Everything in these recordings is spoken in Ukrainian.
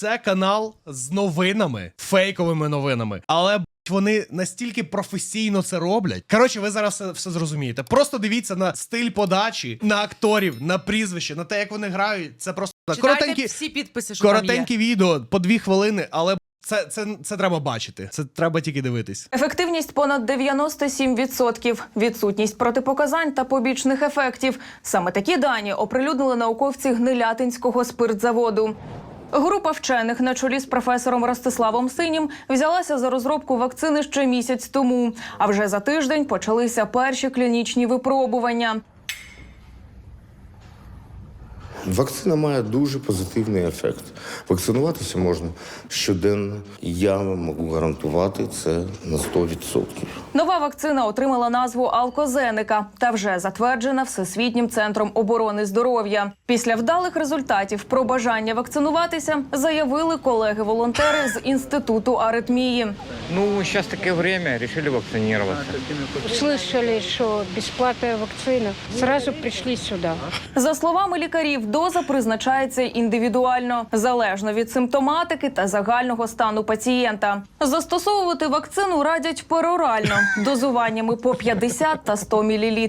це канал з новинами, фейковими новинами. Але вони настільки професійно це роблять. Коротше, ви зараз все, все зрозумієте. Просто дивіться на стиль подачі, на акторів, на прізвище, на те, як вони грають. Це просто Читайте коротенькі, всі підписи, що там є. коротенькі відео по дві хвилини, але це, це, це треба бачити. Це треба тільки дивитись. Ефективність понад 97%, відсутність протипоказань та побічних ефектів. Саме такі дані оприлюднили науковці Гнилятинського спиртзаводу. Група вчених на чолі з професором Ростиславом Синім взялася за розробку вакцини ще місяць тому. А вже за тиждень почалися перші клінічні випробування. Вакцина має дуже позитивний ефект. Вакцинуватися можна щоденно. Я вам можу гарантувати це на 100%. Нова вакцина отримала назву Алкозеника та вже затверджена Всесвітнім центром оборони здоров'я. Після вдалих результатів про бажання вакцинуватися заявили колеги-волонтери з інституту аритмії. Ну, сейчас такое время, решили вакцинироваться. Слышали, что бесплатная вакцина. Сразу пришли сюда. За словами лікарів, доза призначається індивідуально, залежно від симптоматики та загального стану пацієнта. Застосовувати вакцину радять перорально дозуваннями по 50 та 100 мл.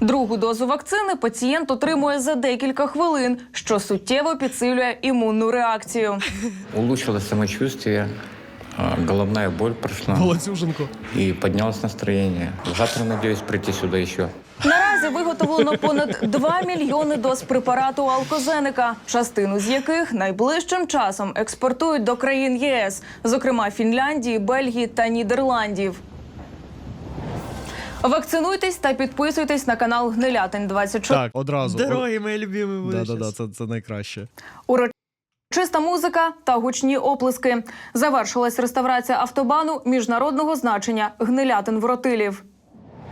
Другу дозу вакцини пацієнт отримує за декілька хвилин, що суттєво підсилює імунну реакцію. Улучшилось самочувствие, а, головная боль прошла Волоцюженко. и поднялось настроение. Завтра надеюсь прийти сюда еще. Наразі виготовлено понад 2 мільйони доз препарату Алкозеника, частину з яких найближчим часом експортують до країн ЄС, зокрема Фінляндії, Бельгії та Нідерландів. Вакцинуйтесь та підписуйтесь на канал Гнилятин 24 Так, одразу. Дорогі мої любимі Да, да, да, щас. це, це найкраще. Урочиста музика та гучні оплески. Завершилась реставрація автобану міжнародного значення Гнилятин Воротилів.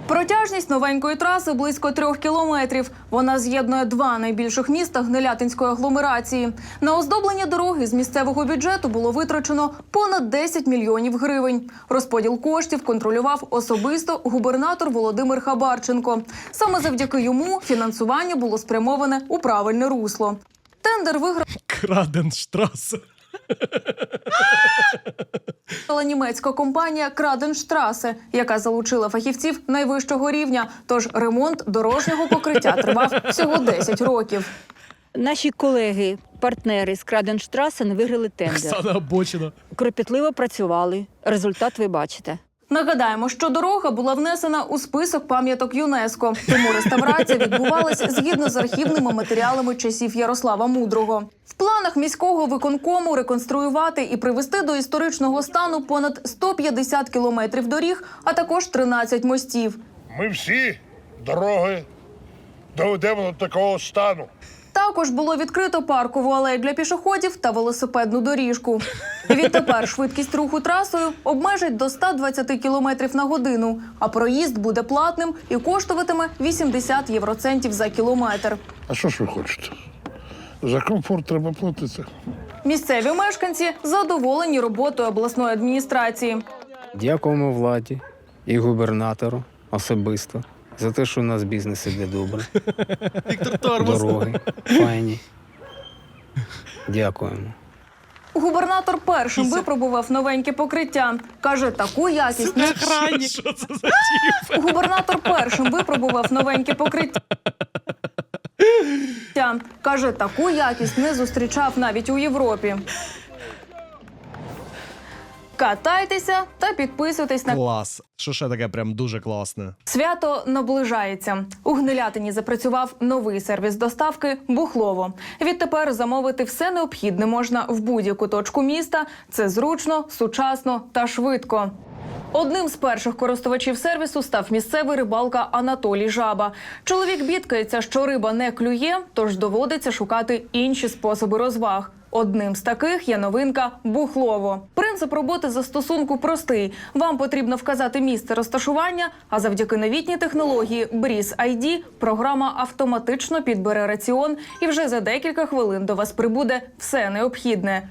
Протяжність новенької траси близько трьох кілометрів. Вона з'єднує два найбільших міста Гнилятинської агломерації. На оздоблення дороги з місцевого бюджету було витрачено понад 10 мільйонів гривень. Розподіл коштів контролював особисто губернатор Володимир Хабарченко. Саме завдяки йому фінансування було спрямоване у правильне русло. Тендер виграла Краденштраса. Німецька компанія Краденштрасе, яка залучила фахівців найвищого рівня. Тож ремонт дорожнього покриття тривав всього 10 років. Наші колеги, партнери з Краденштрасен виграли тендер. Оксана Бочина. Кропітливо працювали. Результат ви бачите. Нагадаємо, що дорога була внесена у список пам'яток ЮНЕСКО, тому реставрація відбувалася згідно з архівними матеріалами часів Ярослава Мудрого. В планах міського виконкому реконструювати і привести до історичного стану понад 150 кілометрів доріг, а також 13 мостів. Ми всі дороги доведемо до такого стану. Також було відкрито паркову алею для пішоходів та велосипедну доріжку. Відтепер швидкість руху трасою обмежать до 120 км на годину, а проїзд буде платним і коштуватиме 80 євроцентів за кілометр. А що ж ви хочете? За комфорт треба платити. Місцеві мешканці задоволені роботою обласної адміністрації. Дякуємо владі і губернатору особисто за те, що у нас бізнес іде добре. Віктор Тормоз. Дороги файні. Дякуємо. Губернатор першим випробував новеньке покриття. каже, таку якість не Що це за тіп? Губернатор першим випробував новеньке покриття. Каже, таку якість не зустрічав навіть у Європі. Катайтеся та підписуйтесь на Клас. Що ще таке прям дуже класне. Свято наближається. У Гнилятині запрацював новий сервіс доставки Бухлово. Відтепер замовити все необхідне можна в будь-яку точку міста. Це зручно, сучасно та швидко. Одним з перших користувачів сервісу став місцевий рибалка Анатолій Жаба. Чоловік бідкається, що риба не клює, тож доводиться шукати інші способи розваг. Одним з таких є новинка Бухлово. Принцип роботи застосунку простий. Вам потрібно вказати місце розташування, а завдяки новітній технології Бріз ID програма автоматично підбере раціон, і вже за декілька хвилин до вас прибуде все необхідне.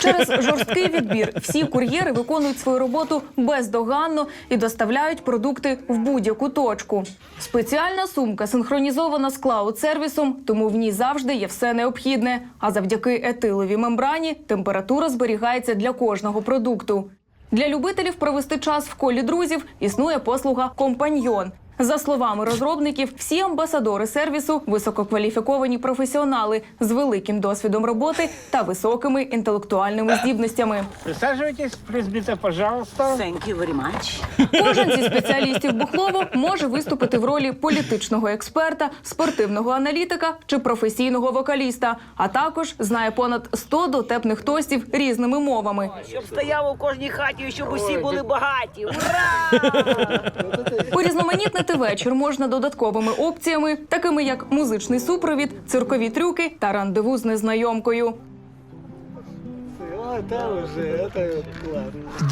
Через жорсткий відбір всі кур'єри виконують свою роботу бездоганно і доставляють продукти в будь-яку точку. Спеціальна сумка синхронізована з клауд-сервісом, тому в ній завжди є все необхідне. А завдяки етиловій мембрані температура зберігається для кожного продукту. Для любителів провести час в колі друзів існує послуга Компаньйон. За словами розробників, всі амбасадори сервісу висококваліфіковані професіонали з великим досвідом роботи та високими інтелектуальними здібностями. Присаживайтесь, пресбита, пожалуйста. Thank you very much. Кожен зі спеціалістів Бухлово може виступити в ролі політичного експерта, спортивного аналітика чи професійного вокаліста, а також знає понад 100 дотепних тостів різними мовами. Щоб стояв у кожній хаті, і щоб усі були багаті. Ура! Урізноманітнити вечір можна додатковими опціями, такими як музичний супровід, циркові трюки та рандеву з незнайомкою.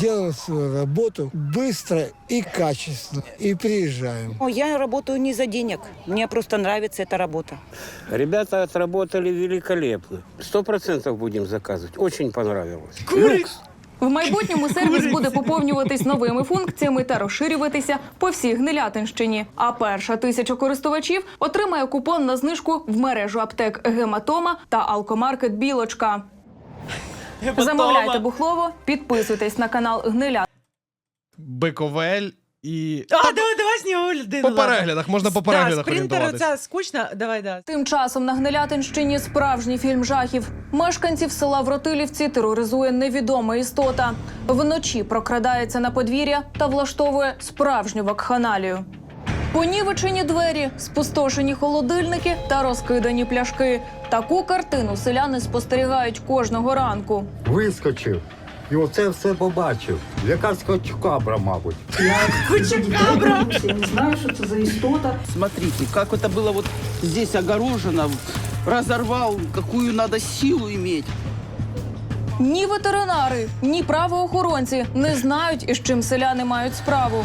Делаю свою работу быстро и качественно. И приезжаем. Я работаю не за денег. Мне просто нравится эта работа. Ребята отработали великолепно. Сто процентов будем заказывать. Очень понравилось. В майбутньому сервіс буде поповнюватись новими функціями та розширюватися по всій Гнилятинщині. А перша тисяча користувачів отримає купон на знижку в мережу аптек Гематома та Алкомаркет Білочка. Замовляйте бухлово, підписуйтесь на канал Гниля. Биковель і. А, давай, давай з нього людину. По переглядах, можна по переглядах спринтер орієнтуватись. оця скучно, давай, да. Тим часом на Гнилятинщині справжній фільм жахів. Мешканців села Вротилівці тероризує невідома істота. Вночі прокрадається на подвір'я та влаштовує справжню вакханалію. Понівечені двері, спустошені холодильники та розкидані пляшки. Таку картину селяни спостерігають кожного ранку. Вискочив. І оце все побачив. Якась качкабра, мабуть. Смотрите, як это було вот здесь огорожено, разорвал, яку треба силу иметь. Ні ветеринари, ні правоохоронці не знають, із чим селяни мають справу.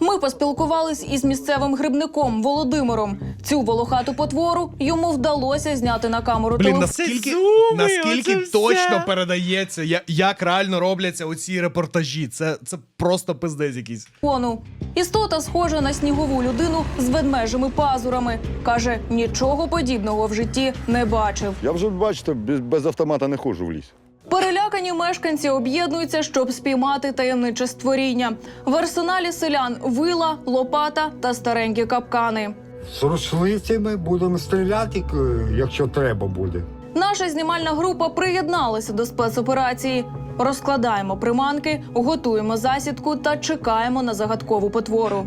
Ми поспілкувались із місцевим грибником Володимиром. Цю волохату потвору йому вдалося зняти на камеру Блін, наскільки, зуми, наскільки оце все. точно передається, я- як реально робляться оці репортажі. Це, це просто пиздець якийсь. телефону. Істота схожа на снігову людину з ведмежими пазурами. Каже, нічого подібного в житті не бачив. Я вже, бачите, без, без автомата не ходжу в ліс. Перелякані мешканці об'єднуються, щоб спіймати таємниче створіння. В арсеналі селян вила, лопата та старенькі капкани. З рушницями будемо стріляти, якщо треба буде. Наша знімальна група приєдналася до спецоперації. Розкладаємо приманки, готуємо засідку та чекаємо на загадкову потвору.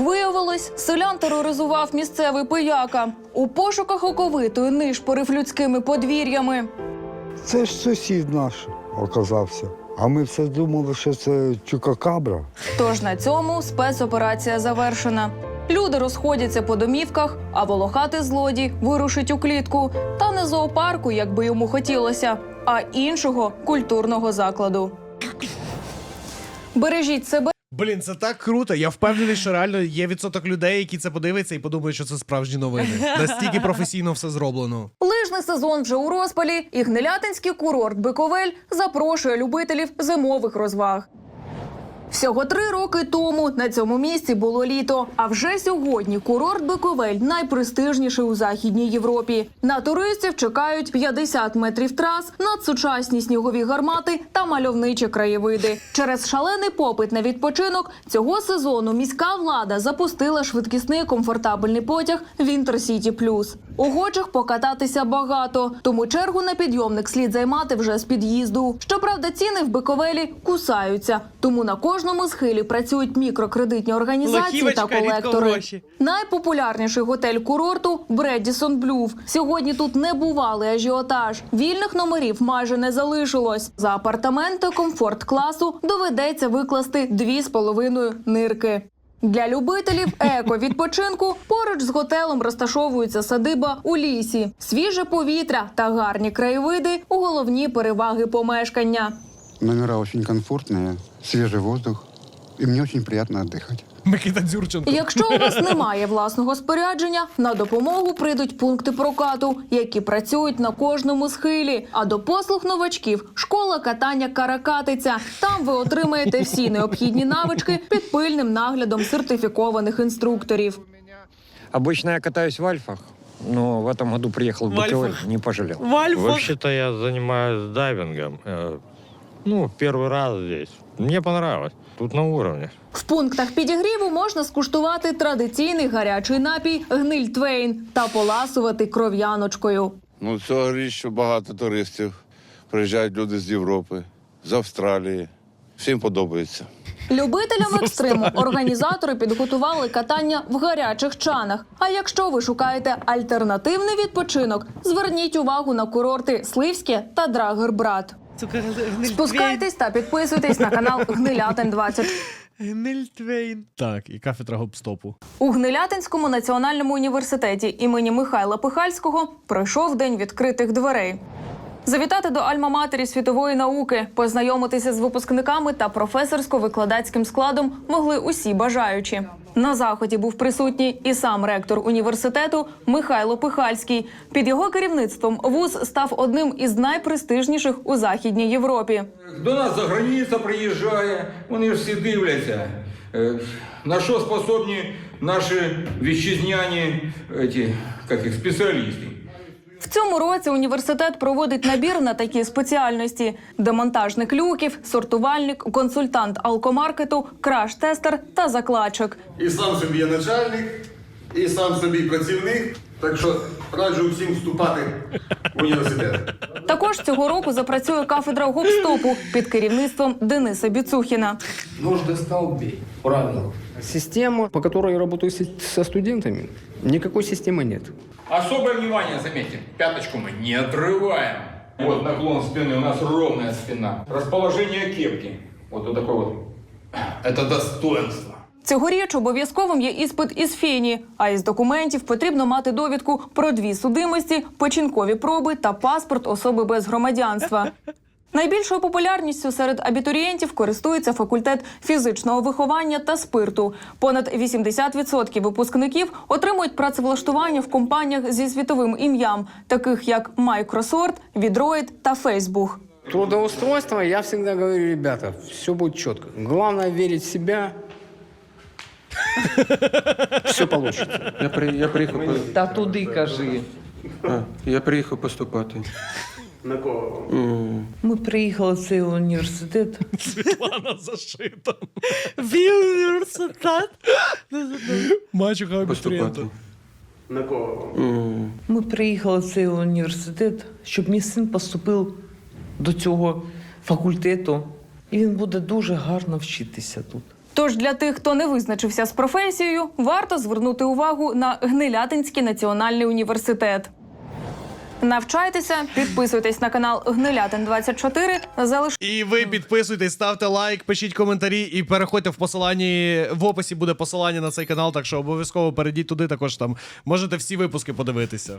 виявилось, селян тероризував місцевий пияка. У пошуках оковитої нишпорив людськими подвір'ями. Це ж сусід наш оказався. А ми все думали, що це чукакабра. Тож на цьому спецоперація завершена. Люди розходяться по домівках, а волохатий злодій вирушить у клітку. Та не зоопарку, як би йому хотілося, а іншого культурного закладу. Бережіть себе Блін, це так круто. Я впевнений, що реально є відсоток людей, які це подивляться і подумають, що це справжні новини. Настільки професійно все зроблено. Лижний сезон вже у розпалі, і гнилятинський курорт Биковель запрошує любителів зимових розваг. Всього три роки тому на цьому місці було літо. А вже сьогодні курорт Биковель найпрестижніший у західній Європі. На туристів чекають 50 метрів трас, надсучасні снігові гармати та мальовничі краєвиди. Через шалений попит на відпочинок цього сезону міська влада запустила швидкісний комфортабельний потяг City Plus. Охочих покататися багато, тому чергу на підйомник слід займати вже з під'їзду. Щоправда, ціни в Биковелі кусаються, тому на кожному схилі працюють мікрокредитні організації та колектори. Найпопулярніший готель курорту Бредісон Блюв. Сьогодні тут не бувалий ажіотаж. Вільних номерів майже не залишилось. За апартаменти комфорт класу доведеться викласти дві з половиною нирки. Для любителів еко-відпочинку поруч з готелем розташовується садиба у лісі, свіже повітря та гарні краєвиди головні переваги помешкання. Номера дуже комфортні, свіжий воздух. і мені очень приятно отдыхать. Микита Дзюрченко. Якщо у вас немає власного спорядження, на допомогу прийдуть пункти прокату, які працюють на кожному схилі. А до послуг новачків школа катання каракатиця. Там ви отримаєте всі необхідні навички під пильним наглядом сертифікованих інструкторів. Обычно я катаюсь в Альфах, но в этом году приехал в В Альфах? Буковель, не пожалел. Вообще-то я занимаюсь дайвингом. Э, Ну, первый раз здесь. Мне понравилось. Тут на уровне. В пунктах підігріву можна скуштувати традиційний гарячий напій гниль Твейн та поласувати кров'яночкою. Ну, цьогоріч що багато туристів. Приїжджають люди з Європи, з Австралії. Всім подобається. Любителям екстриму організатори підготували катання в гарячих чанах. А якщо ви шукаєте альтернативний відпочинок, зверніть увагу на курорти Сливське та Драгер-Брат. Спускайтесь та підписуйтесь на канал Гнилятин 20 Так, і кафедра гопстопу. У Гнилятинському національному університеті імені Михайла Пихальського пройшов день відкритих дверей. Завітати до Альма-Матері світової науки, познайомитися з випускниками та професорсько-викладацьким складом могли усі бажаючі. На заході був присутній і сам ректор університету Михайло Пихальський. Під його керівництвом вуз став одним із найпрестижніших у західній Європі. До нас за границя приїжджає, вони всі дивляться. е, На що способні наші вітчизняні еті, як їх, спеціалісти. В цьому році університет проводить набір на такі спеціальності: демонтажник люків, сортувальник, консультант алкомаркету, краш-тестер та закладчик. І сам собі є начальник, і сам собі працівник. Так що раджу всім вступати в університет. Також цього року запрацює кафедра гопстопу під керівництвом Дениса Біцухіна. Нож достал, бей. Правильно. Система, по которой я работаю с- со студентами, никакой системы нет. Особое внимание, заметьте, пяточку мы не отрываем. Вот наклон спины, у нас ровная спина. Расположение кепки. Вот, вот такой вот. Это достоинство. Цьогоріч обов'язковим є іспит із фені, а із документів потрібно мати довідку про дві судимості, печінкові проби та паспорт особи без громадянства. Найбільшою популярністю серед абітурієнтів користується факультет фізичного виховання та спирту. Понад 80% випускників отримують працевлаштування в компаніях зі світовим ім'ям, таких як Microsoft, Відроїд та Facebook. Трудоустройство, я всегда говорю, ребята, все будет четко. Главное верить в себя. Все получится. Я, при, я приїхав. Та туди кажи. Я приїхав поступати. Ми приїхали в цей університет. Світлана зашита. В університет. Мачуха абітурієнта. Ми приїхали в цей університет, щоб мій син поступив до цього факультету. І він буде дуже гарно вчитися тут. Тож для тих, хто не визначився з професією, варто звернути увагу на Гнилятинський національний університет. Навчайтеся, підписуйтесь на канал Гнилятин 24 залиш... І ви підписуйтесь, ставте лайк, пишіть коментарі і переходьте в посиланні. В описі буде посилання на цей канал, так що обов'язково перейдіть туди. Також там можете всі випуски подивитися.